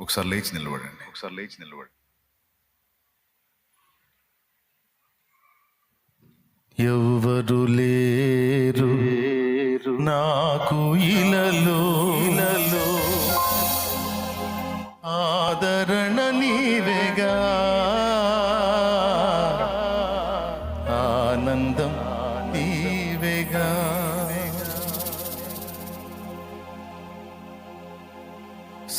ఒకసారి లేచి నిలబడండి. ఒకసారి లేచి నిలబడండి. ఎవ్వరు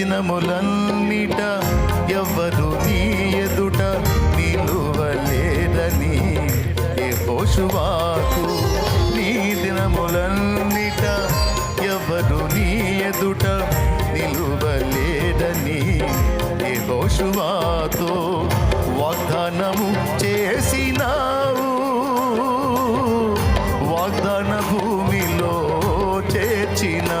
దినములన్నిట ఎవ్వరు నీ ఎదుట నిలువలేదని ఏ పోషువాకు నీ దినములన్నిట ఎవరు నీ ఎదుట నిలువలేదని ఏ పోషువాతో వాగ్దానము చేసినావు. వాగ్దాన భూమిలో చేర్చినా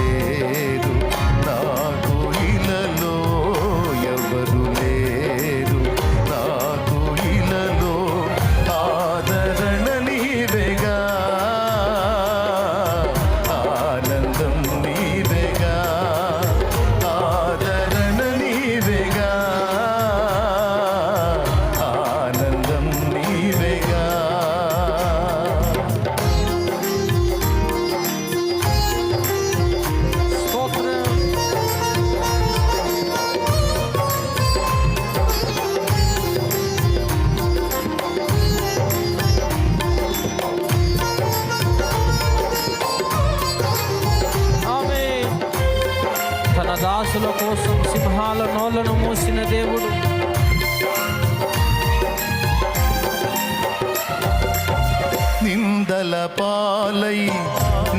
సింహాల నోళ్ళను మూసిన దేవుడు. నిందల పాలై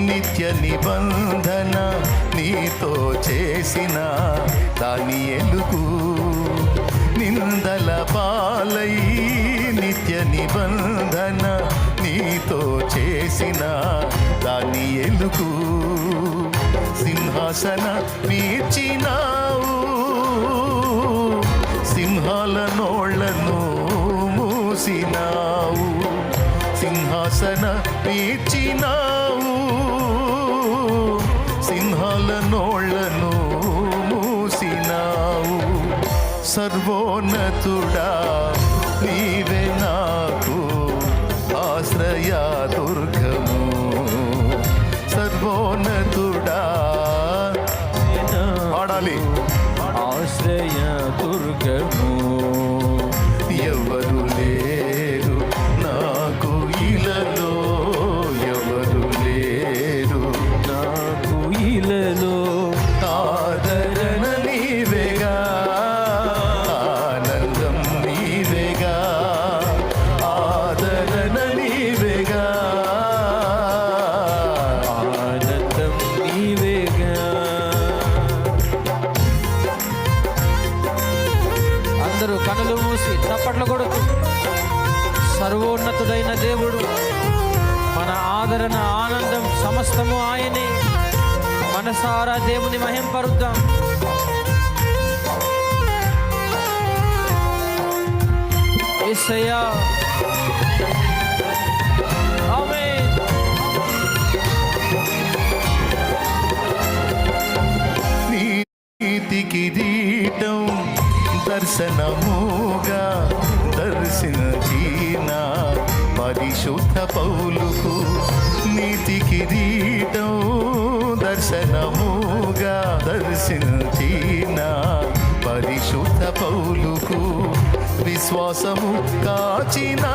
నిత్య నిబంధన నీతో చేసిన దాని ఎలుగు నిందల పాలై నిత్య నిబంధన నీతో చేసిన దాని ఎలుగు సింహాసన మీర్చినావు సింహాల నోళ్ళను మూసినావు సింహాసన మీర్చినావు సింహాల నోళ్ళను మూసినావు. సర్వోన్నతుడా నీవే నాకు ఆశ్రయ దుర్గము. సర్వోన్నతుడా పాడాలి. ఆశ్రయ దుర్గము. కన్నులు మూసి తప్పట్లు కొడుతూ సర్వోన్నతుడైన దేవుడు మన ఆదరణ ఆనందం సమస్తము ఆయనే. మనసారా దేవుని మహింపరుద్దాం. యేసయ్యా ఆమేన్. దర్శనముగా దర్శించిన పరిశుద్ధ పౌలుకు నీతి కిరీటం. దర్శనముగా దర్శించిన పరిశుద్ధ పౌలుకు విశ్వాసము కాచినా